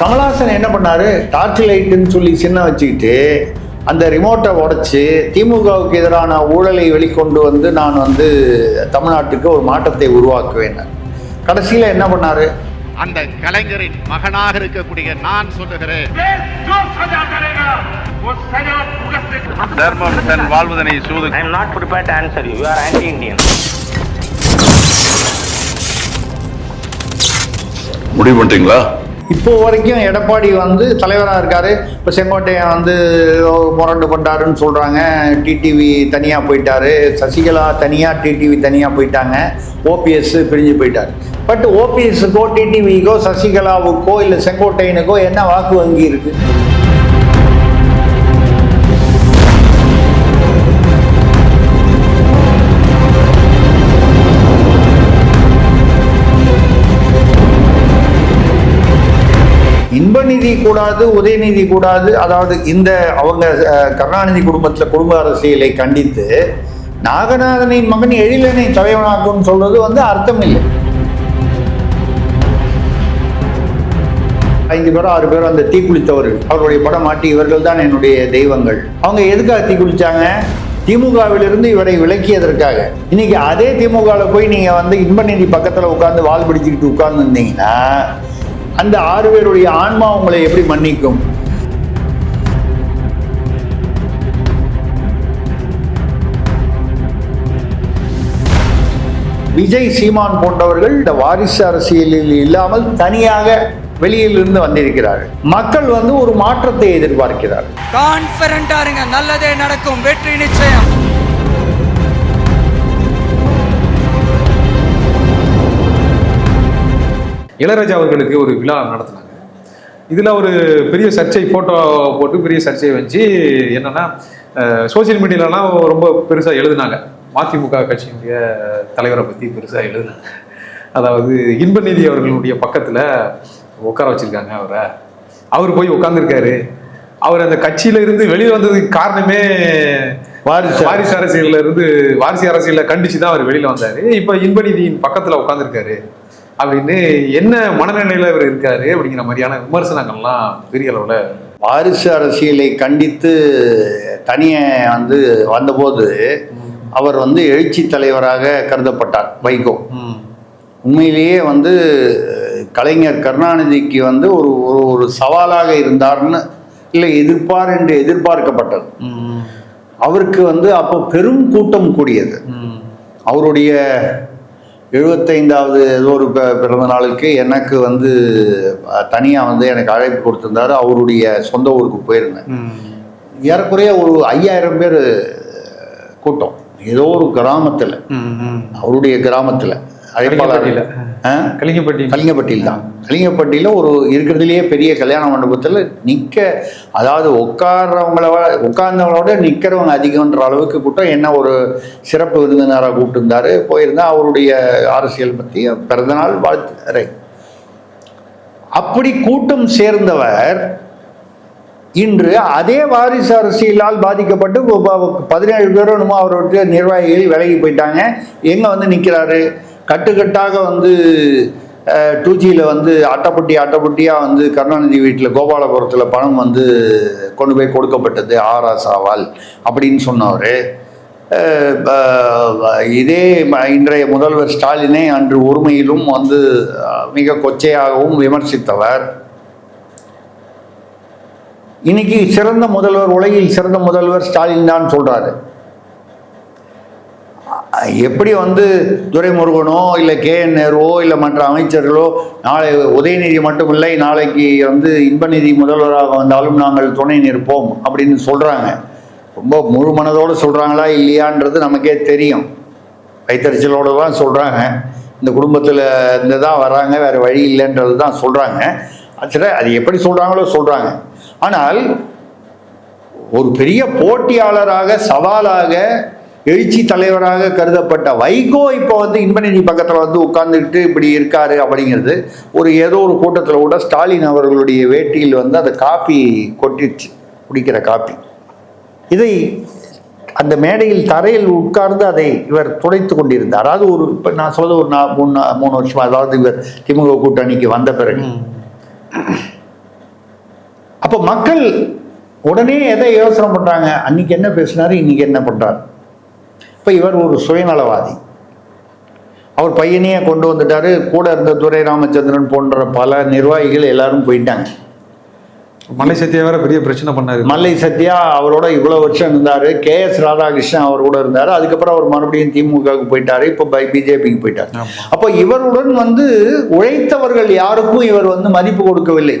கமலாசன் என்ன பண்ணாரு? டார்ச் லைட்டுன்னு சொல்லி சின்ன வச்சுக்கிட்டு அந்த ரிமோட்டை உடச்சி திமுகவுக்கு எதிரான ஊழலை வெளிக்கொண்டு வந்து நான் வந்து தமிழ்நாட்டுக்கு ஒரு மாற்றத்தை உருவாக்குவேன். கடைசியில் என்ன பண்ணார்? அந்த கலைஞரின் மகனாக இருக்கக்கூடிய நான் சொல்லுகிறேன். தர்மம் தன் வாழ்வதனை சூது I am not prepared answer you are anti Indian முடிவு பண்ணிட்டீங்களா? இப்போ வரைக்கும் எடப்பாடி வந்து தலைவராக இருக்காரு. இப்போ செங்கோட்டையன் வந்து முரண்டு பண்ணாருன்னு சொல்கிறாங்க டிடிவி தனியாக போயிட்டாரு. சசிகலா தனியாக டிடிவி தனியாக போயிட்டாங்க. ஓபிஎஸ் பிரிஞ்சு போயிட்டார். பட் ஓபிஎஸ்க்கோ டிடிவிக்கோ சசிகலாவுக்கோ இல்லை செங்கோட்டையனுக்கோ என்ன வாக்கு வங்கி இருக்குது இன்பநிதி கூடாது உதயநிதி கூடாது. அதாவது இந்த அவங்க கருணாநிதி குடும்பத்தில் குடும்ப அரசியலை கண்டித்து நாகநாதனின் மகன் எழிலனை தலைவனாக்கும் சொல்றது வந்து அர்த்தம் இல்லை. ஐந்து பேரும் ஆறு பேரும் அந்த தீக்குளித்தவர்கள் அவருடைய படம் மாட்டி இவர்கள் தான் என்னுடைய தெய்வங்கள். அவங்க எதுக்காக தீக்குளிச்சாங்க? திமுகவிலிருந்து இவரை விலக்கியதற்காக. இன்னைக்கு அதே திமுகவில் போய் நீங்கள் வந்து இன்பநிதி பக்கத்தில் உட்காந்து வால் பிடிச்சிக்கிட்டு உட்கார்ந்து இருந்தீங்கன்னா அந்த ஆறு பேருடைய ஆன்மா உங்களை எப்படி மன்னிக்கும்? விஜய் சீமான் போன்றவர்கள் இந்த வாரிசு அரசியலில் இல்லாமல் தனியாக வெளியிலிருந்து வந்திருக்கிறார்கள். மக்கள் வந்து ஒரு மாற்றத்தை எதிர்பார்க்கிறார் கான்பிடண்டா இருங்க. நல்லதே நடக்கும். வெற்றி நிச்சயம். இளையராஜா அவர்களுக்கு ஒரு விழா நடத்தினாங்க. இதுல ஒரு பெரிய சர்ச்சை போட்டோ போட்டு பெரிய சர்ச்சையை வச்சு என்னன்னா சோசியல் மீடியாலலாம் ரொம்ப பெருசா எழுதுனாங்க. மதிமுக கட்சியினுடைய தலைவரை பத்தி பெருசா எழுதுனாங்க. அதாவது இன்பநிதி அவர்களுடைய பக்கத்துல உட்கார வச்சிருக்காங்க அவரை. அவர் போய் உட்கார்ந்திருக்காரு. அவர் அந்த கட்சியில இருந்து வெளியே வந்ததுக்கு காரணமே வாரிசு. வாரிசு அரசியல்ல இருந்து வாரிசு அரசியல கண்டிச்சு தான் அவர் வெளியில வந்தாரு. இப்ப இன்பநிதியின் பக்கத்துல உட்கார்ந்திருக்காரு. அப்படின்னு என்ன மனநிலையில இவர் இருக்காரு அப்படிங்கிற மாதிரியான விமர்சனங்கள்லாம் பெரிய அளவுல வாரிசு அரசியலை கண்டித்து தனியே வந்து வந்தபோது அவர் வந்து எழுச்சி தலைவராக கருதப்பட்டார் வைகோ. உண்மையிலேயே வந்து கலைஞர் கருணாநிதிக்கு வந்து ஒரு ஒரு ஒரு சவாலாக இருந்தார்னு இல்லை எதிர்ப்பார் என்று எதிர்பார்க்கப்பட்டது. அவருக்கு வந்து அப்போ பெரும் கூட்டம் கூடியது. அவருடைய எழுபத்தைந்தாவது ஏதோ ஒரு பிறந்த நாளுக்கு எனக்கு வந்து தனியாக வந்து எனக்கு அழைப்பு கொடுத்திருந்தாரு. அவருடைய சொந்த ஊருக்கு போயிருந்தேன். ஏறக்குறைய ஒரு ஐயாயிரம் பேர் கூட்டம். ஏதோ ஒரு கிராமத்தில். அவருடைய கிராமத்தில். அழைப்பாளர்? கலிங்கப்பட்டி கலிங்கப்பட்டியில். தான். கலிங்கப்பட்டியில் ஒரு இருக்கிறதுலேயே பெரிய கல்யாண மண்டபத்தில் நிற்க அதாவது உட்கார்றவங்கள உட்கார்ந்தவங்களோட நிற்கிறவங்க அதிகம்ன்ற அளவுக்கு கூட்டம் என்ன ஒரு சிறப்பு விருந்தினராக கூப்பிட்டுருந்தாரு. போயிருந்தா அவருடைய அரசியல் பற்றி பிறந்தநாள் வாழ்த்து அப்படி கூட்டம் சேர்ந்தவர் இன்று அதே வாரிசு அரசியலால் பாதிக்கப்பட்டு பதினேழு பேரும் அவருடைய நிர்வாகிகள் விலகி போயிட்டாங்க. எங்கே வந்து நிற்கிறாரு கட்டுக்கட்டாக வந்து டூ ஜியில் வந்து அட்டைப்பட்டி அட்டைப்பட்டியாக வந்து கருணாநிதி வீட்டில் கோபாலபுரத்தில் பணம் வந்து கொண்டு போய் கொடுக்கப்பட்டது ஆராசாவால் அப்படின்னு சொன்னவர். இதே இன்றைய முதல்வர் ஸ்டாலினை அன்று ஒருமையிலும் வந்து மிக கொச்சையாகவும் விமர்சித்தவர். இன்னைக்கு சிறந்த முதல்வர் உலகில் சிறந்த முதல்வர் ஸ்டாலின் தான் சொல்றாரு. எப்படி வந்து துரைமுருகனோ இல்லை கே என் நேருவோ இல்லை மற்ற அமைச்சர்களோ நாளை உதயநிதி மட்டுமில்லை நாளைக்கு வந்து இன்பநிதி முதல்வராக வந்தாலும் நாங்கள் துணை நிற்போம் அப்படின்னு சொல்கிறாங்க ரொம்ப முழு மனதோடு சொல்கிறாங்களா இல்லையான்றது நமக்கே தெரியும். கைத்தறிச்சலோடு தான் சொல்கிறாங்க இந்த குடும்பத்தில் இருந்து தான் வராங்க வேறு வழி இல்லைன்றது தான் சொல்கிறாங்க ஆக்சுவலாக அது எப்படி சொல்கிறாங்களோ சொல்கிறாங்க ஆனால் ஒரு பெரிய போட்டியாளராக சவாலாக எழுச்சி தலைவராக கருதப்பட்ட வைகோ இப்போ வந்து இன்பநிதி பக்கத்தில் வந்து உட்கார்ந்துக்கிட்டு இப்படி இருக்காரு அப்படிங்கிறது ஒரு ஏதோ ஒரு கூட்டத்தில் கூட ஸ்டாலின் அவர்களுடைய வேட்டியில் வந்து அந்த காப்பி கொட்டிடுச்சு குடிக்கிற காப்பி. இதை அந்த மேடையில் தரையில் உட்கார்ந்து அதை இவர் துடைத்து கொண்டிருந்தார். அதாவது ஒரு இப்போ நான் சொல்றது ஒரு நா- மூணு மூணு வருஷம் அதாவது இவர் திமுக கூட்டணிக்கு வந்த பிறகு. அப்போ மக்கள் உடனே எதை யோசனை பண்றாங்க? அன்னைக்கு என்ன பேசினாரு இன்னைக்கு என்ன பண்றாரு? இப்போ இவர் ஒரு சுயநலவாதி. அவர் பையனையே கொண்டு வந்துட்டாரு. கூட இருந்த துரை ராமச்சந்திரன் போன்ற பல நிர்வாகிகள் எல்லாரும் போயிட்டாங்க. மலை சத்தியா வேற பெரிய பிரச்சனை பண்ணாரு. மல்லை சத்யா அவரோட இவ்வளவு வருஷம் இருந்தாரு. கே எஸ் ராதாகிருஷ்ணன் அவர் கூட இருந்தாரு. அதுக்கப்புறம் அவர் மறுபடியும் திமுகவுக்கு போயிட்டாரு. இப்போ பிஜேபிக்கு போயிட்டார். அப்போ இவருடன் வந்து உழைத்தவர்கள் யாருக்கும் இவர் வந்து மதிப்பு கொடுக்கவில்லை.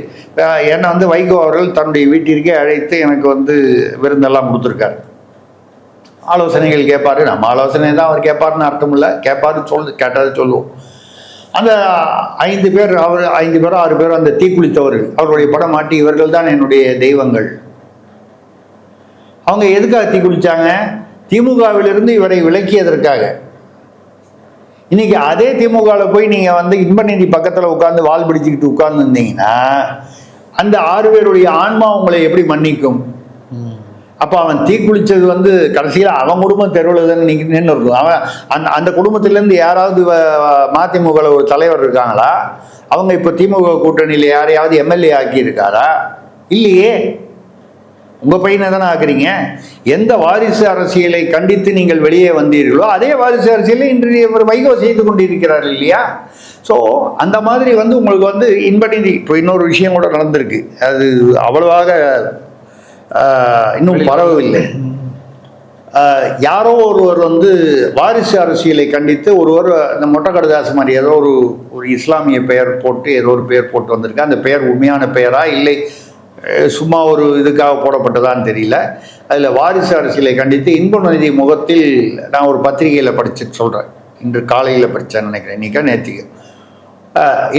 ஏன்னா வந்து வைகோ அவர்கள் தன்னுடைய வீட்டிற்கே அழைத்து எனக்கு வந்து விருந்தெல்லாம் கொடுத்துருக்காரு. ஆலோசனைகள் கேட்பார் நம்ம ஆலோசனை தான் அவர் கேட்பாருன்னு அர்த்தம் இல்லை கேட்பாரு சொல்லு கேட்டாது சொல்லுவோம். அந்த ஐந்து பேர் அவர் ஐந்து பேரோ ஆறு பேரோ அந்த தீக்குளித்தவர்கள் அவருடைய படம் மாட்டி இவர்கள் தான் என்னுடைய தெய்வங்கள். அவங்க எதுக்காக தீக்குளிச்சாங்க? திமுகவிலிருந்து இவரை விலக்கியதற்காக. இன்னைக்கு அதே திமுகவில் போய் நீங்கள் வந்து இன்பநிதி பக்கத்தில் உட்காந்து வால் பிடிச்சிக்கிட்டு உட்கார்ந்துருந்தீங்கன்னா அந்த ஆறு பேருடைய ஆன்மா உங்களை எப்படி மன்னிக்கும்? அப்போ அவன் தீக்குளிச்சது வந்து கடைசியில் அவன் குடும்பம் தெருவில் தான் நின்று இருக்கும். அவன் அந்த அந்த குடும்பத்திலேருந்து யாராவது வ- மதிமுகவில் ஒரு தலைவர் இருக்காங்களா? அவங்க இப்போ திமுக கூட்டணியில் யாரையாவது எம்எல்ஏ ஆக்கியிருக்காரா இல்லையே. உங்கள் பையனை தானே ஆக்குறீங்க. எந்த வாரிசு அரசியலை கண்டித்து நீங்கள் வெளியே வந்தீர்களோ அதே வாரிசு அரசியலை இன்று இவர் வைகோ செய்து கொண்டிருக்கிறார் இல்லையா? ஸோ அந்த மாதிரி வந்து உங்களுக்கு வந்து இன்பநிதி. இப்போ இன்னொரு விஷயம் கூட நடந்திருக்கு. அது அவ்வளவாக இன்னும் பரவவில்லை. யாரோ ஒருவர் வந்து வாரிசு அரசியலை கண்டித்து ஒருவர் இந்த மொட்டக்கடதாசு மாதிரி ஏதோ ஒரு ஒரு இஸ்லாமிய பெயர் போட்டு ஏதோ ஒரு பெயர் போட்டு வந்திருக்கு அந்த பெயர் உண்மையான பெயரா இல்லை சும்மா ஒரு இதுக்காக போடப்பட்டதான்னு தெரியல. அதில் வாரிசு அரசியலை கண்டித்து இன்பநிதி முகத்தில் நான் ஒரு பத்திரிகையில் படிச்சு சொல்கிறேன் இன்று காலையில் படித்தேன் நினைக்கிறேன். இன்றைக்கா நேற்றுக்கு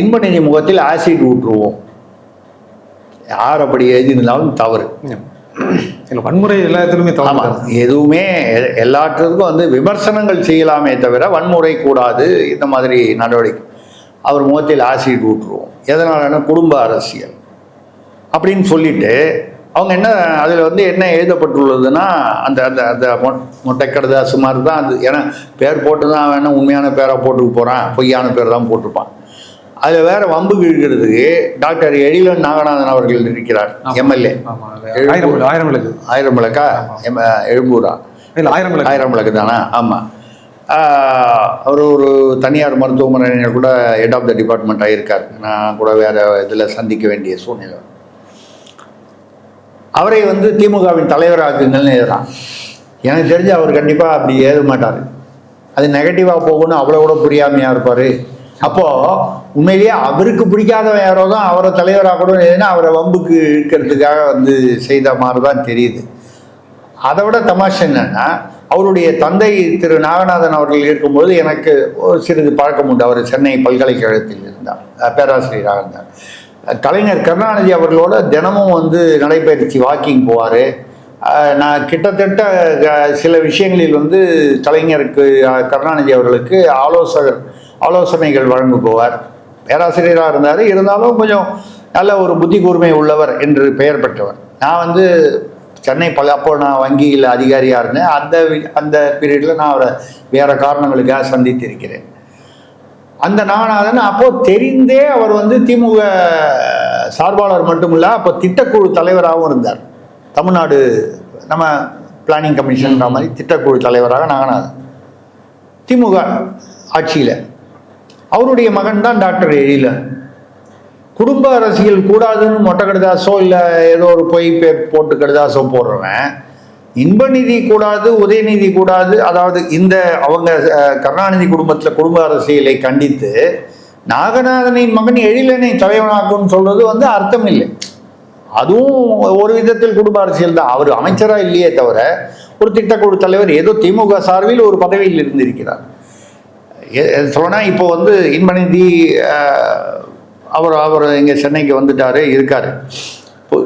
இன்பநிதி முகத்தில் ஆசிட் ஊற்றுவோம். யார் அப்படி எழுதியிருந்தாலும் தவறு. இல்ல வன்முறை எல்லா இடத்துலயுமே ஆமா தவறு எதுவுமே எ- எல்லாற்றுக்கும் வந்து விமர்சனங்கள் செய்யலாமே தவிர வன்முறை கூடாது இந்த மாதிரி நடவடிக்கை. அவர் முகத்தில் ஆசிட் ஊற்றுவோம். எதனாலன்னா குடும்ப அரசியல் அப்படின்னு சொல்லிட்டு அவங்க என்ன அதில் வந்து என்ன எழுதப்பட்டுள்ளதுன்னா அந்த அந்த அந்த மொ- மொட்டைக்கடதாசு மாதிரி தான் அது. ஏன்னா பேர் போட்டு தான் என்ன உண்மையான பேரை போட்டுக்க போகிறான் பொய்யான பேர் தான் போட்டிருப்பான். அதில் வேற வம்பு கிழக்கிறதுக்கு டாக்டர் எழிலன் நாகநாதன் அவர்கள் இருக்கிறார் எம்எல்ஏ. ஆயிரம் விளக்கு, ஆயிரம் விளக்கு. எம் எழும்பூரா? இல்ல ஆயிரம் விளக்கு. ஆயிரம் விளக்கு தானே? ஆமாம் அவர் ஒரு தனியார் மருத்துவமனையில் கூட ஹெட் ஆஃப் த டிபார்ட்மெண்ட் ஆகியிருக்கார் நான் கூட வேற இதில் சந்திக்க வேண்டிய சூழ்நிலை. அவரை வந்து திமுகவின் தலைவராக்குங்கள்னு எழுதுறான் எனக்கு தெரிஞ்சு அவர் கண்டிப்பாக அப்படி எழுத மாட்டார். அது நெகட்டிவாக போகும்னு அவ்வளோ கூட புரியாமையாக இருப்பார். அப்போது உண்மையிலேயே அவருக்கு பிடிக்காதவன் யாரோ தான் அவரை தலைவராக கூட ஏன்னா அவரை வம்புக்கு இழுக்கிறதுக்காக வந்து செய்த மாதிரி தான் தெரியுது. அதை விட தமாஷ் என்னன்னா அவருடைய தந்தை திரு நாகநாதன் அவர்கள் இருக்கும்போது எனக்கு ஒரு சிறிது பழக்கம் உண்டு. அவர் சென்னை பல்கலைக்கழகத்தில் இருந்தார். பேராசிரியராக இருந்தார். கலைஞர் கருணாநிதி அவர்களோட தினமும் வந்து நடைபயிற்சி வாக்கிங் போவார். நான் கிட்டத்தட்ட சில விஷயங்களில் வந்து கலைஞருக்கு கருணாநிதி அவர்களுக்கு ஆலோசகர் ஆலோசனைகள் வழங்க போவார் பேராசிரியராக இருந்தார். இருந்தாலும் கொஞ்சம் நல்ல ஒரு புத்தி கூர்மை உள்ளவர் என்று பெயர் பெற்றவர். நான் வந்து சென்னை பல அப்போ நான் வங்கியில் அதிகாரியாக இருந்தேன். அந்த அந்த பீரியடில் நான் அவரை வேறு காரணங்களுக்காக சந்தித்திருக்கிறேன். அந்த நானாதன் அப்போது தெரிந்தே அவர் வந்து திமுக சார்பாளர் மட்டுமில்ல அப்போ திட்டக்குழு தலைவராகவும் இருந்தார். தமிழ்நாடு நம்ம பிளானிங் கமிஷன்ற மாதிரி திட்டக்குழு தலைவராக நாகநாதன் திமுக ஆட்சியில் அவருடைய மகன் தான் டாக்டர் எழிலன் குடும்ப அரசியல் கூடாதுன்னு மொட்டை கடிதாசோ இல்லை ஏதோ ஒரு பொய் பேர் போட்டு கடிதாசோ போடுறவன். இன்பநிதி கூடாது உதயநிதி கூடாது அதாவது இந்த அவங்க கருணாநிதி குடும்பத்தில் குடும்ப அரசியலை கண்டித்து நாகநாதனின் மகன் எழிலனை தலைவனாக்கும்னு சொல்றது வந்து அர்த்தம் இல்லை. அதுவும் ஒரு விதத்தில் குடும்ப அரசியல் தான். அவர் அமைச்சராக இல்லையே தவிர ஒரு திட்டக்குழு தலைவர் ஏதோ திமுக சார்பில் ஒரு பதவியில் இருந்திருக்கிறார். சொல்லனா இப்போ வந்து இன்பநிதி அவர் அவர் இங்கே சென்னைக்கு வந்துட்டார் இருக்கார். இப்போ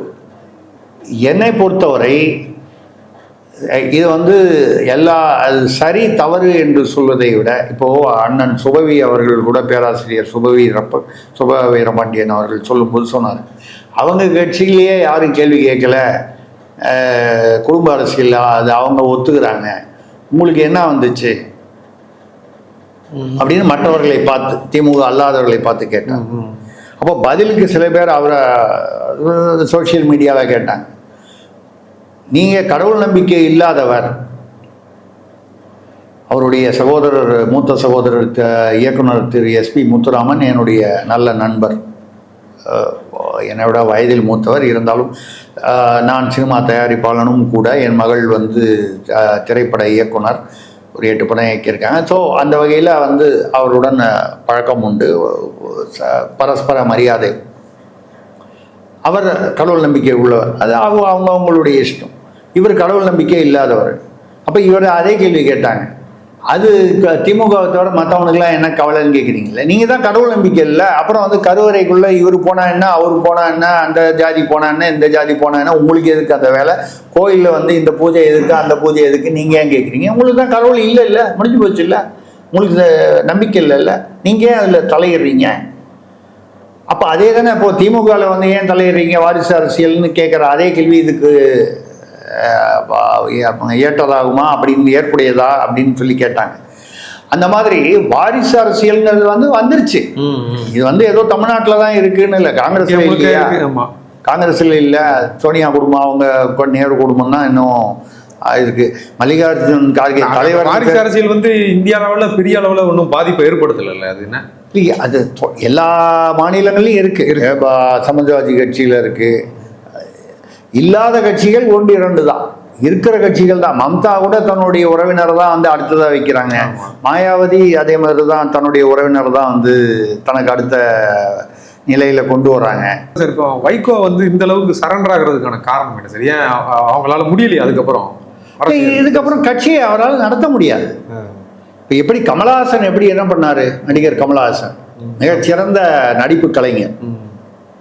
என்னை பொறுத்தவரை இது வந்து எல்லா அது சரி தவறு என்று சொல்வதை விட இப்போ அண்ணன் சுபவி அவர்கள் கூட பேராசிரியர் சுபவி ரப்ப சுப வீரபாண்டியன் அவர்கள் சொல்லும்போது சொன்னார். அவங்க கட்சியிலேயே யாரும் கேள்வி கேட்கல. குடும்ப அரசியல் அது அவங்க ஒத்துக்கிறாங்க. உங்களுக்கு என்ன வந்துச்சு? அப்படின்னு மற்றவர்களை பார்த்து திமுக அல்லாதவர்களை பார்த்து கேட்டாங்க. அப்போ பதிலுக்கு சில பேர் அவரை சோஷியல் மீடியாவில் கேட்டாங்க. நீங்கள் கடவுள் நம்பிக்கை இல்லாதவர் அவருடைய சகோதரர் மூத்த சகோதரர் இயக்குனர் திரு எஸ்பி முத்துராமன் என்னுடைய நல்ல நண்பர். என்னோட என்னை விட வயதில் மூத்தவர். இருந்தாலும் நான் சினிமா தயாரிப்பாளனும் கூட. என் மகள் வந்து திரைப்பட இயக்குனர். ஒரு எட்டு படம் இயக்கியிருக்காங்க. ஸோ அந்த வகையில் வந்து அவருடன் பழக்கம் உண்டு. பரஸ்பர மரியாதை. அவர் கடவுள் நம்பிக்கை உள்ளவர். அது அவங்க அவங்க அவங்களுடைய இஷ்டம். இவர் கடவுள் நம்பிக்கை இல்லாதவர். அப்போ இவர் அதே கேள்வி கேட்டாங்க. அது திமுகத்தோட திமுகவை மற்றவனுக்குலாம் என்ன கவலைன்னு கேட்குறீங்களே நீங்கள் தான் கடவுள் நம்பிக்கை இல்லை. அப்புறம் வந்து கருவறைக்குள்ளே இவர் போனா என்ன அவர் போனா என்ன அந்த ஜாதி போனா என்ன இந்த ஜாதி போனா என்ன உங்களுக்கு எதுக்கு அந்த வேலை? கோயிலில் வந்து இந்த பூஜை எதுக்கு அந்த பூஜை எதுக்கு நீங்கள் ஏன் கேட்குறீங்க உங்களுக்கு தான் கடவுள் இல்லை இல்லை. முடிஞ்சு போச்சு இல்லை. உங்களுக்கு நம்பிக்கை இல்லைல்ல நீங்கள் ஏன் அதில் தலையிடுறீங்க? அப்போ அதே தானே இப்போ திமுகவில் வந்து ஏன் தலையிடுறீங்க? வாரிசு அரசியல்னு கேட்குற அதே கேள்வி இதுக்கு ஏற்றதாகுமா? அப்படின்னு ஏற்புடையதா? அப்படின்னு சொல்லி கேட்டாங்க. அந்த மாதிரி வாரிசு அரசியல்ங்கிறது வந்து வந்துருச்சு. இது வந்து ஏதோ தமிழ்நாட்டில் தான் இருக்குன்னு இல்லை. காங்கிரஸ்ல இல்லையா? காங்கிரஸில் இல்லை. சோனியா குடும்பம் அவங்க நேரு குடும்பம் தான் இன்னும் இருக்கு. மல்லிகார்ஜுன் கார்கே தலைவர் வாரிசு அரசியல் வந்து இந்திய அளவுல பெரிய அளவுல ஒன்றும் பாதிப்பை ஏற்படுத்தல அது என்ன? அது எல்லா மாநிலங்களையும் இருக்கு. சமாஜ்வாதி கட்சியில் இருக்கு. இல்லாத கட்சிகள் ஒன்று இரண்டு தான். இருக்கிற கட்சிகள் தான். மம்தா கூட தன்னுடைய உறவினர் தான் வந்து அடுத்ததாக வைக்கிறாங்க. மாயாவதி அதே மாதிரி தான் தன்னுடைய உறவினர் தான் வந்து தனக்கு அடுத்த நிலையில கொண்டு வராங்க. சார் இப்போ வைகோ வந்து இந்த அளவுக்கு சரண்டர் ஆகுறதுக்கான காரணம் என்ன சார்? ஏன் அவ- அவங்களால முடியலையே அதுக்கப்புறம்? இதுக்கப்புறம் கட்சியை அவரால் நடத்த முடியாது. இப்போ எப்படி கமலஹாசன் எப்படி என்ன பண்ணாரு? நடிகர் கமலஹாசன். மிகச்சிறந்த நடிப்பு கலைஞர்.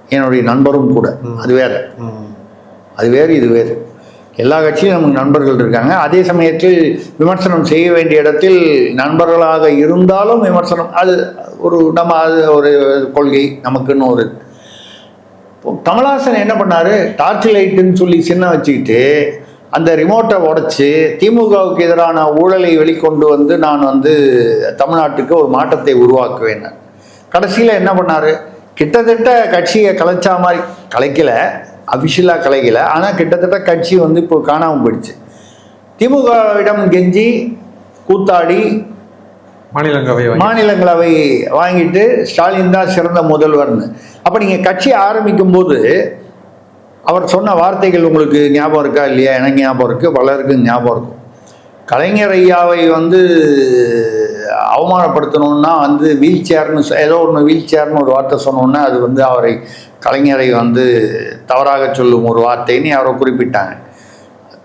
என்னுடைய நண்பரும் கூட. அது வேற. ம். அது வேறு இது வேறு. எல்லா கட்சியும் நமக்கு நண்பர்கள் இருக்காங்க. அதே சமயத்தில் விமர்சனம் செய்ய வேண்டிய இடத்தில் நண்பர்களாக இருந்தாலும் விமர்சனம் அது ஒரு நம்ம அது ஒரு கொள்கை நமக்குன்னு ஒரு. கமலாசன் கமலஹாசன் என்ன பண்ணார்? டார்ச் லைட்டுன்னு சொல்லி சின்ன வச்சுக்கிட்டு அந்த ரிமோட்டை உடச்சி திமுகவுக்கு எதிரான ஊழலை வெளிக்கொண்டு வந்து நான் வந்து தமிழ்நாட்டுக்கு ஒரு மாற்றத்தை உருவாக்குவேன். கடைசியில் என்ன பண்ணார்? கிட்டத்தட்ட கட்சியை கலைச்சா மாதிரி கலைக்கலை. அஃபிஷியலாக கலைக்கல. ஆனால் கிட்டத்தட்ட கட்சி வந்து இப்போ காணாமல் போயிடுச்சு. திமுகவிடம் கெஞ்சி கூத்தாடி மாநிலங்களவை மாநிலங்களவை வாங்கிட்டு ஸ்டாலின் தான் சிறந்த முதல்வர்னு. அப்போ நீங்கள் கட்சி ஆரம்பிக்கும் போது அவர் சொன்ன வார்த்தைகள் உங்களுக்கு ஞாபகம் இருக்கா இல்லையா? எனக்கு ஞாபகம் இருக்குது பலருக்கு ஞாபகம் இருக்கும். கலைஞர் ஐயாவை வந்து அவமானப்படுத்தணும்னா வந்து வீல் சேர்னு ஏதோ ஒன்று வீல் சேர்னு ஒரு வார்த்தை சொன்னோன்னா அது வந்து அவரை கலைஞரை வந்து தவறாக சொல்லும் ஒரு வார்த்தைன்னு அவரை குறிப்பிட்டாங்க.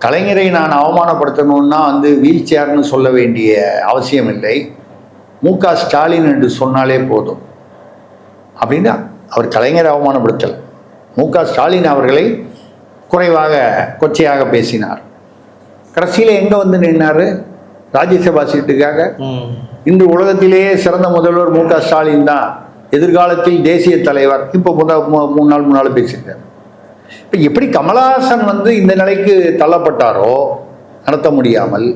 கலைஞரை நான் அவமானப்படுத்தணும்னா வந்து வீல் சேர்னு சொல்ல வேண்டிய அவசியம் இல்லை மு க ஸ்டாலின் என்று சொன்னாலே போதும். அப்படின்னா அவர் கலைஞரை அவமானப்படுத்தலை. மு க ஸ்டாலின் அவர்களை குறைவாக கொச்சையாக பேசினார். கடைசியில் எங்கே வந்து நின்னார்? ராஜ்யசபா சீட்டுக்காக. இன்று உலகத்திலேயே சிறந்த முதல்வர் மு க ஸ்டாலின் தான். எதிர்காலத்தில் தேசிய தலைவர். இப்போ முத மூணு நாள் முன்னால் பேசியிருக்காரு. இப்போ எப்படி கமலஹாசன் வந்து இந்த நிலைக்கு தள்ளப்பட்டாரோ நடத்த முடியாமல்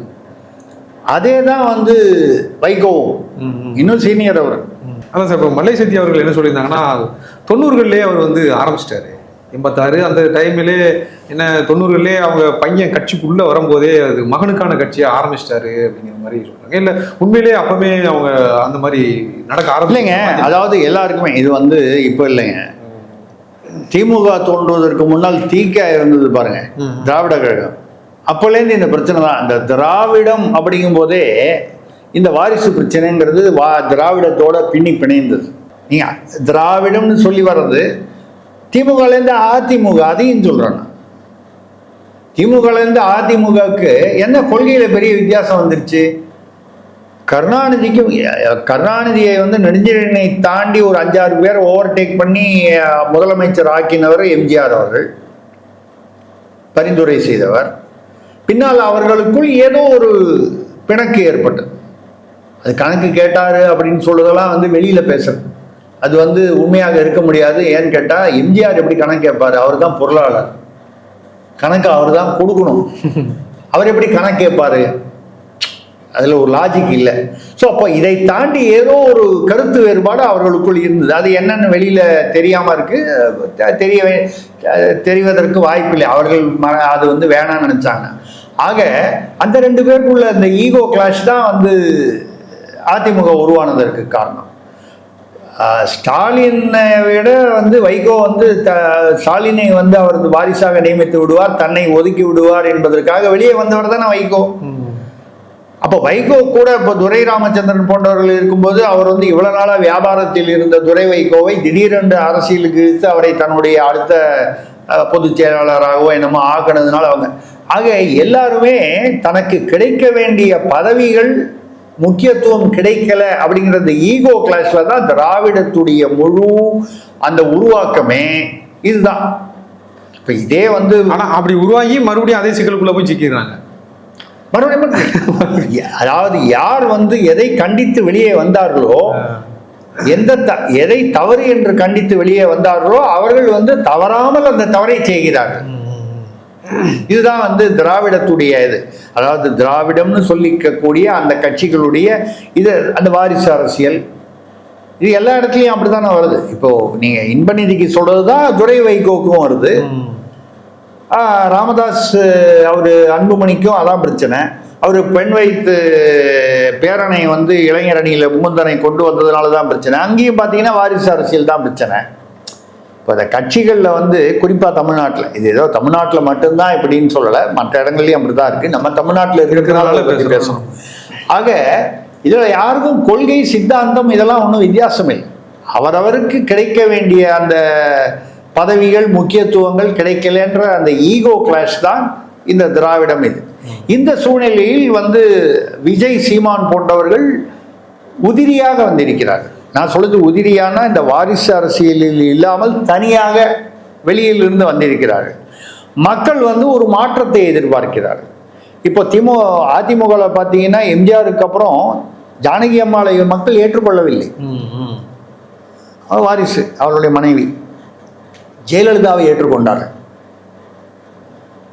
அதே தான் வந்து வைகோவும். இன்னும் சீனியர் அவர். அதான் சார் இப்போ மல்லை செட்டி அவர்கள் என்ன சொல்லியிருந்தாங்கன்னா தொண்ணூறுகள்லேயே அவர் வந்து ஆரம்பிச்சிட்டாரு. எண்பத்தாறு. அந்த டைம்லே என்ன தொண்ணூறுகள்லேயே அவங்க பையன் கட்சிக்குள்ளே வரும்போதே அது மகனுக்கான கட்சியை ஆரம்பிச்சிட்டாரு அப்படிங்கிற மாதிரி சொல்றாங்க. இல்லை உண்மையிலேயே அப்பவே அவங்க அந்த மாதிரி நடக்க ஆரம்பிச்சு அதாவது எல்லாருக்குமே இது வந்து இப்போ இல்லைங்க. திமுக தோன்றுவதற்கு முன்னால் தீக்க இருந்தது பாருங்க. திராவிட கழகம். அப்போலேருந்து இந்த பிரச்சனை தான். இந்த திராவிடம் அப்படிங்கும் போதே இந்த வாரிசு பிரச்சனைங்கிறது வா திராவிடத்தோட பின்னி பிணைந்தது. நீங்க திராவிடம்னு சொல்லி வர்றது திமுகலேருந்து அதிமுக அதையும் சொல்றேன் நான். திமுகலேருந்து அதிமுகவுக்கு என்ன கொள்கையில் பெரிய வித்தியாசம் வந்துருச்சு? கருணாநிதிக்கு கருணாநிதியை வந்து நெடுஞ்செழியனை தாண்டி ஒரு அஞ்சாறு பேர் ஓவர்டேக் பண்ணி முதலமைச்சர் ஆக்கினவர் எம்ஜிஆர் அவர்கள். பரிந்துரை செய்தவர். பின்னால் அவர்களுக்குள் ஏதோ ஒரு பிணக்கு ஏற்பட்டது. அது கணக்கு கேட்டார் அப்படின்னு சொல்றதெல்லாம் வந்து வெளியில் பேசுறது. அது வந்து உண்மையாக இருக்க முடியாது. ஏன்னு கேட்டால் எம்ஜிஆர் எப்படி கணக்கு கேட்பார் அவர் தான் பொருளாளர். கணக்கு அவர் தான் கொடுக்கணும். அவர் எப்படி கணக்கு கேட்பாரு அதில் ஒரு லாஜிக் இல்லை. ஸோ அப்போ இதை தாண்டி ஏதோ ஒரு கருத்து வேறுபாடு அவர்களுக்குள் இருந்தது. அது என்னன்னு வெளியில் தெரியாமல் இருக்குது தெரிய தெரிவதற்கு வாய்ப்பில்லை அவர்கள் ம அது வந்து வேணாம்னு நினச்சாங்க. ஆக அந்த ரெண்டு பேருக்குள்ள இந்த ஈகோ கிளாஷ் தான் வந்து அதிமுக உருவானதற்கு காரணம். ஸ்டாலினை விட வந்து வைகோ வந்து த ஸ்டாலினை வந்து அவரது வாரிசாக நியமித்து விடுவார் தன்னை ஒதுக்கி விடுவார் என்பதற்காக வெளியே வந்தவர் தானே வைகோ. அப்போ வைகோ கூட இப்போ துரை ராமச்சந்திரன் போன்றவர்கள் இருக்கும்போது அவர் வந்து இவ்வளோ நாளாக வியாபாரத்தில் இருந்த துரை வைகோவை திடீரென்று அரசியலுக்கு இழுத்து அவரை தன்னுடைய அடுத்த பொதுச் செயலாளராகவோ என்னமோ ஆக்கினதுனால அவங்க. ஆக எல்லாருமே தனக்கு கிடைக்க வேண்டிய பதவிகள் முக்கியத்துவம் கிடைக்கல அப்படிங்கிற இந்த ஈகோ கிளாஸ்ல தான் திராவிடத்துடைய முழு அந்த உருவாக்கமே இதுதான். இப்போ இதே வந்து ஆனா அப்படி உருவாகி மறுபடியும் அதே சிக்கலுக்குள்ள போய் சிக்கிறாங்க மறுபடியும். அதாவது யார் வந்து எதை கண்டித்து வெளியே வந்தார்களோ எந்த த- எதை தவறு என்று கண்டித்து வெளியே வந்தார்களோ அவர்கள் வந்து தவறாமல் அந்த தவறை செய்கிறார்கள். இதுதான் வந்து திராவிடத்துடைய இது. அதாவது திராவிடம்னு சொல்லிக்கக்கூடிய அந்த கட்சிகளுடைய இது அந்த வாரிசு அரசியல். இது எல்லா இடத்துலையும் அப்படித்தானே வருது. இப்போ நீங்க இன்பநிதிக்கு சொல்றது தான் துரை வைகோக்கும் வருது. ராமதாஸ் அவர் அன்புமணிக்கும் அதான் பிரச்சனை. அவர் பெண் வைத்து பேரனை வந்து இளைஞர் அணியில் முகுந்தனை கொண்டு வந்ததுனால தான் பிரச்சனை. அங்கேயும் பார்த்தீங்கன்னா வாரிசு அரசியல் தான் பிரச்சனை. இப்போ இந்த கட்சிகளில் வந்து குறிப்பாக தமிழ்நாட்டில் இது ஏதோ தமிழ்நாட்டில் மட்டும்தான் இப்படின்னு சொல்லலை மற்ற இடங்கள்லையும் அப்படி தான் இருக்குது நம்ம தமிழ்நாட்டில் பத்தி பேசுறோம். பேசணும். ஆக இதில் யாருக்கும் கொள்கை சித்தாந்தம் இதெல்லாம் ஒன்றும் வித்தியாசம் இல்லை. அவரவருக்கு கிடைக்க வேண்டிய அந்த பதவிகள் முக்கியத்துவங்கள் கிடைக்கலன்ற அந்த ஈகோ கிளாஷ் தான் இந்த திராவிடம் இது. இந்த சூழ்நிலையில் வந்து விஜய் சீமான் போன்றவர்கள் உதிரியாக வந்திருக்கிறார்கள். நான் சொல்றது உதிரியானா இந்த வாரிசு அரசியலில் இல்லாமல் தனியாக வெளியில் இருந்து வந்திருக்கிறார்கள். மக்கள் வந்து ஒரு மாற்றத்தை எதிர்பார்க்கிறார்கள் இப்போ திமு அதிமுகவில் பார்த்தீங்கன்னா எம்ஜிஆருக்கு அப்புறம் ஜானகி அம்மாளை மக்கள் ஏற்றுக்கொள்ளவில்லை. வாரிசு அவருடைய மனைவி. ஜெயலலிதாவை ஏற்றுக்கொண்டார்கள்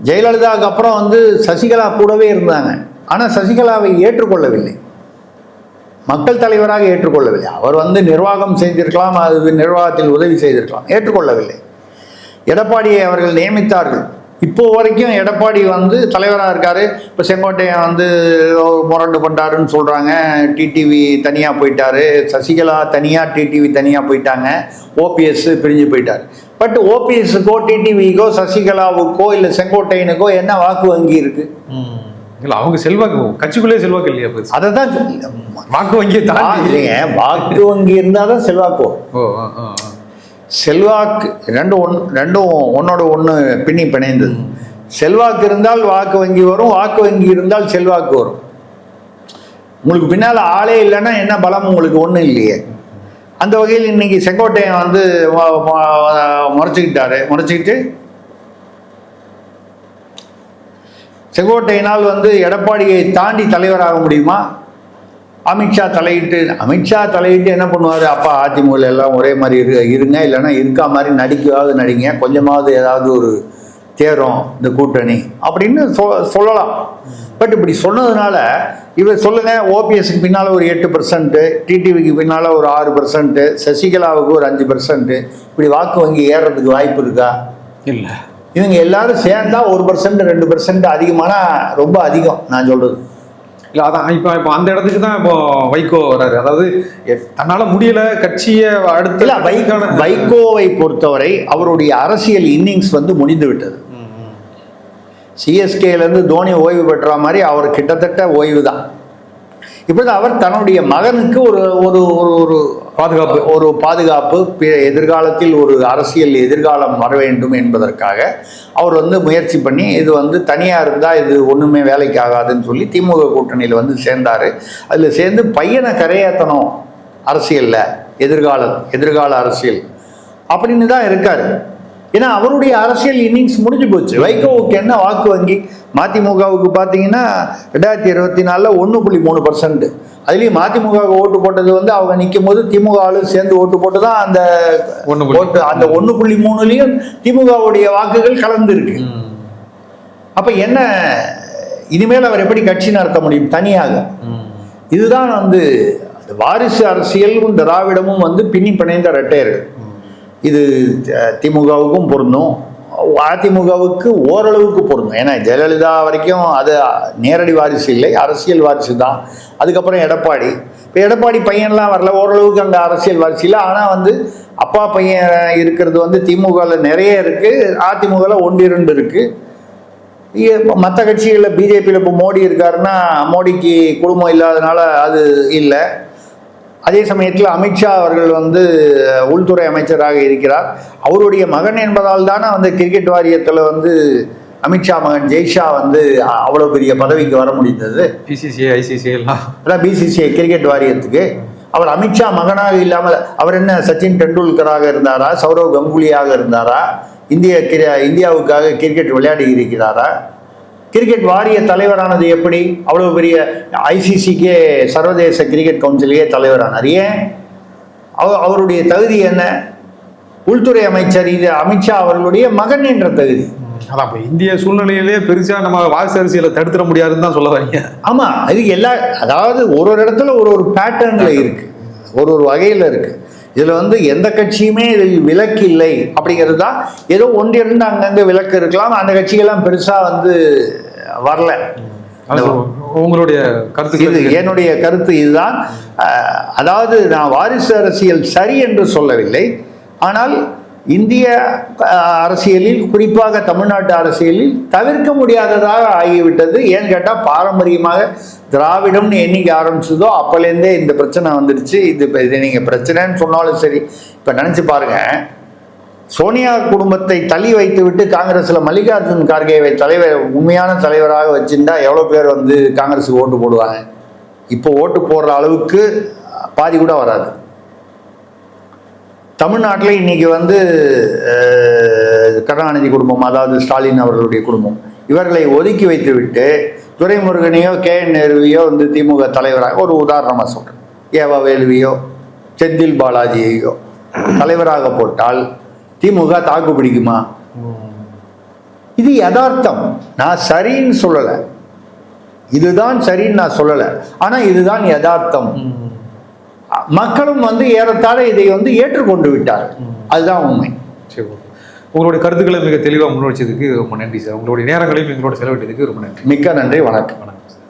ஜெயலலிதாவுக்கு அப்புறம் வந்து சசிகலா கூடவே இருந்தாங்க. ஆனால் சசிகலாவை ஏற்றுக்கொள்ளவில்லை. மக்கள் தலைவராக ஏற்றுக்கொள்ளவில்லை. அவர் வந்து நிர்வாகம் செய்திருக்கலாம் அது நிர்வாகத்தில் உதவி செய்திருக்கலாம். ஏற்றுக்கொள்ளவில்லை. எடப்பாடியை அவர்கள் நியமித்தார்கள். இப்போ வரைக்கும் எடப்பாடி வந்து தலைவராக இருக்கார். இப்போ செங்கோட்டையன் வந்து முரண்டு பண்ணுறாருன்னு சொல்கிறாங்க டிடிவி தனியாக போயிட்டார். சசிகலா தனியாக டிடிவி தனியாக போயிட்டாங்க. ஓபிஎஸ் பிரிஞ்சு போயிட்டார். பட் ஓபிஎஸ்க்கோ டிடிவிக்கோ சசிகலாவுக்கோ இல்லை செங்கோட்டையனுக்கோ என்ன வாக்கு வங்கி இருக்குது இல்ல அவங்க செல்வாக்கு கட்சிக்குள்ளே செல்வாக்கு இல்லையா அதை தான் வாக்கு வங்கியை தாண்டி இல்லைங்க வாக்கு வங்கி இருந்தால் தான் செல்வாக்கு. செல்வாக்கு ரெண்டும் ஒன் ரெண்டும் ஒன்னோட ஒன்று பின்னி பிணைந்தது செல்வாக்கு இருந்தால் வாக்கு வங்கி வரும் வாக்கு வங்கி இருந்தால் செல்வாக்கு வரும். உங்களுக்கு பின்னால் ஆளே இல்லைன்னா என்ன பலம் உங்களுக்கு ஒன்றும் இல்லையே. அந்த வகையில் இன்னைக்கு செங்கோட்டையன் வந்து முறைச்சிக்கிட்டாரு. முறைச்சிக்கிட்டு செங்கோட்டையினால் வந்து எடப்பாடியை தாண்டி தலைவராக முடியுமா? அமித்ஷா தலையிட்டு அமித்ஷா தலையிட்டு என்ன பண்ணுவார்? அப்பா அதிமுக எல்லாம் ஒரே மாதிரி இரு இருங்க. இல்லைன்னா இருக்கா மாதிரி நடிக்கவாவது நடிங்க. கொஞ்சமாவது ஏதாவது ஒரு தேரும் இந்த கூட்டணி அப்படின்னு சொ சொல்லலாம். பட் இப்படி சொன்னதுனால இவர் சொல்லுங்க ஓபிஎஸ்க்கு பின்னால் ஒரு எட்டு பர்சன்ட்டு டிடிவிக்கு பின்னால் ஒரு ஆறு பர்சன்ட்டு சசிகலாவுக்கு ஒரு அஞ்சு பர்சன்ட்டு இப்படி வாக்கு வங்கி ஏறுறதுக்கு வாய்ப்பு இருக்கா? இல்லை. இவங்க எல்லாரும் சேர்ந்தா ஒரு பர்சன்ட் ரெண்டு பர்சன்ட் அதிகமானா ரொம்ப அதிகம் நான் சொல்றது. இல்ல அதான் இப்ப இப்ப அந்த இடத்துக்கு தான் இப்போ வைகோ வராரு. அதாவது தன்னால முடியல கட்சியை அடுத்த இல்ல வைகோவை பொறுத்தவரை அவருடைய அரசியல் இன்னிங்ஸ் வந்து முடிந்து விட்டது. சிஎஸ்கேலேருந்து தோனி ஓய்வு பெற்ற மாதிரி அவர் கிட்டத்தட்ட ஓய்வு தான் இப்பொழுது அவர் தன்னுடைய மகனுக்கு ஒரு ஒரு ஒரு ஒரு பாதுகாப்பு. ஒரு பாதுகாப்பு எதிர்காலத்தில் ஒரு அரசியல் எதிர்காலம் வர வேண்டும் என்பதற்காக அவர் வந்து முயற்சி பண்ணி இது வந்து தனியாக இருந்தால் இது ஒன்றுமே வேலைக்கு ஆகாதுன்னு சொல்லி திமுக கூட்டணியில் வந்து சேர்ந்தார். அதில் சேர்ந்து பையனை கரையேற்றணும் அரசியலில் எதிர்காலம் எதிர்கால அரசியல் அப்படின்னு தான் இருக்கார். ஏன்னா அவருடைய அரசியல் இன்னிங்ஸ் முடிஞ்சு போச்சு. வைகோவுக்கு என்ன வாக்கு வங்கி? மதிமுகவுக்கு பார்த்தீங்கன்னா ரெண்டாயிரத்தி இருபத்தி நாலில் ஒன்று புள்ளி மூணு பர்சன்ட் அதுலேயும் மதிமுக ஓட்டு போட்டது வந்து அவங்க நிற்கும் போது திமுக ஆளு சேர்ந்து ஓட்டு போட்டு தான் அந்த ஓட்டு அந்த ஒன்று புள்ளி மூணுலேயும் திமுகவுடைய வாக்குகள் கலந்துருக்கு. அப்போ என்ன இனிமேல் அவர் எப்படி கட்சி நடத்த முடியும்? தனியாக. இதுதான் வந்து வாரிசு அரசியலும் திராவிடமும் வந்து பின்னி பிணைந்த ரெட்டையர்கள் இது திமுகவுக்கும் பொருந்தும். அதிமுகவுக்கு ஓரளவுக்கு பொருந்தும். ஏன்னா ஜெயலலிதா வரைக்கும் அது நேரடி வாரிசு இல்லை அரசியல் வாரிசு தான். அதுக்கப்புறம் எடப்பாடி. இப்போ எடப்பாடி பையன்லாம் வரல ஓரளவுக்கு அங்கே அரசியல் வாரிசு இல்லை. ஆனால் வந்து அப்பா பையன் இருக்கிறது வந்து திமுகவில் நிறைய இருக்குது அதிமுகவில் ஒன்று இரண்டு இருக்குது மற்ற கட்சிகளில் பிஜேபியில் இப்போ மோடி இருக்காருன்னா மோடிக்கு குடும்பம் இல்லாதனால அது இல்லை. அதே சமயத்தில் அமித்ஷா அவர்கள் வந்து உள்துறை அமைச்சராக இருக்கிறார். அவருடைய மகன் என்பதால் தானே வந்து கிரிக்கெட் வாரியத்தில் வந்து அமித்ஷா மகன் ஜெய்ஷா வந்து அவ்வளோ பெரிய பதவிக்கு வர முடிந்தது. பிசிசிஐ ஐசிசிஐ எல்லாம். அதான் பிசிசிஐ கிரிக்கெட் வாரியத்துக்கு. அவர் அமித்ஷா மகனாக இல்லாமல் அவர் என்ன சச்சின் டெண்டுல்கராக இருந்தாரா சௌரவ் கங்குலியாக இருந்தாரா இந்திய கிரி இந்தியாவுக்காக கிரிக்கெட் விளையாடி இருக்கிறாரா? கிரிக்கெட் வாரிய தலைவரானது எப்படி? அவ்வளவு பெரிய ஐசிசிக்கே சர்வதேச கிரிக்கெட் கவுன்சிலே தலைவரானார். ஏன்? அவ- அவருடைய தகுதி என்ன? உள்துறை அமைச்சர் இது அமித்ஷா அவர்களுடைய மகன் என்ற தகுதி. அதான் இப்ப இந்திய சூழ்நிலையிலே பெருசா நம்ம வாரிசு தடுத்துட முடியாதுன்னு தான் சொல்ல வரீங்க. ஆமா அது எல்லா அதாவது ஒரு ஒரு இடத்துல ஒரு ஒரு பேட்டர்ன்ல இருக்கு. ஒரு ஒரு வகையில இருக்கு. இதுல வந்து எந்த கட்சியுமே இதில் விலக்கு இல்லை அப்படிங்கிறது தான். ஏதோ ஒன்றிரண்டு அங்கங்க விலக்கு இருக்கலாம். அந்த கட்சிகள்லாம் பெருசா வந்து வரல. உங்களுடைய கருத்து இது என்னுடைய கருத்து இதுதான். அதாவது நான் வாரிசு அரசியல் சரி என்று சொல்லவில்லை. ஆனால் இந்திய அரசியலில் குறிப்பாக தமிழ்நாட்டு அரசியலில் தவிர்க்க முடியாததாக ஆகிவிட்டது. ஏன்னு கேட்டால் பாரம்பரியமாக திராவிடம்னு என்னைக்கு ஆரம்பிச்சதோ அப்போலேருந்தே இந்த பிரச்சனை வந்துடுச்சு. இது இப்போ இது நீங்கள் பிரச்சனைன்னு சொன்னாலும் சரி இப்போ நினச்சி பாருங்க. சோனியா குடும்பத்தை தள்ளி வைத்து விட்டு காங்கிரஸில் மல்லிகார்ஜுன் கார்கேவை தலைவர் உண்மையான தலைவராக வச்சுருந்தா எவ்வளோ பேர் வந்து காங்கிரஸுக்கு ஓட்டு போடுவாங்க? இப்போ ஓட்டு போடுற அளவுக்கு பாதி கூட வராது. தமிழ்நாட்டில் இன்னைக்கு வந்து கருணாநிதி குடும்பம் அதாவது ஸ்டாலின் அவர்களுடைய குடும்பம் இவர்களை ஒதுக்கி வைத்துவிட்டு துரைமுருகனையோ கே என் நேருவையோ வந்து திமுக தலைவராக ஒரு உதாரணமாக சொல்கிறேன் ஏவா வேலுவையோ செந்தில் பாலாஜியையோ தலைவராக போட்டால் திமுக தாக்கு பிடிக்குமா? இது யதார்த்தம். நான் சரின்னு சொல்லலை. இதுதான் சரின்னு நான் சொல்லலை. ஆனால் இதுதான் யதார்த்தம். மக்களும் வந்து ஏறத்தாழ இதை வந்து ஏற்றுக்கொண்டு விட்டார் அதுதான் உண்மை. சரி உங்களுடைய கருத்துக்களை மிக தெளிவாக முன்வச்சதுக்கு ரொம்ப நன்றி சார். உங்களுடைய நேரங்களையும் எங்களோட செலவிட்டதுக்கு ரொம்ப நன்றி. மிக்க நன்றி வணக்கம். வணக்கம்.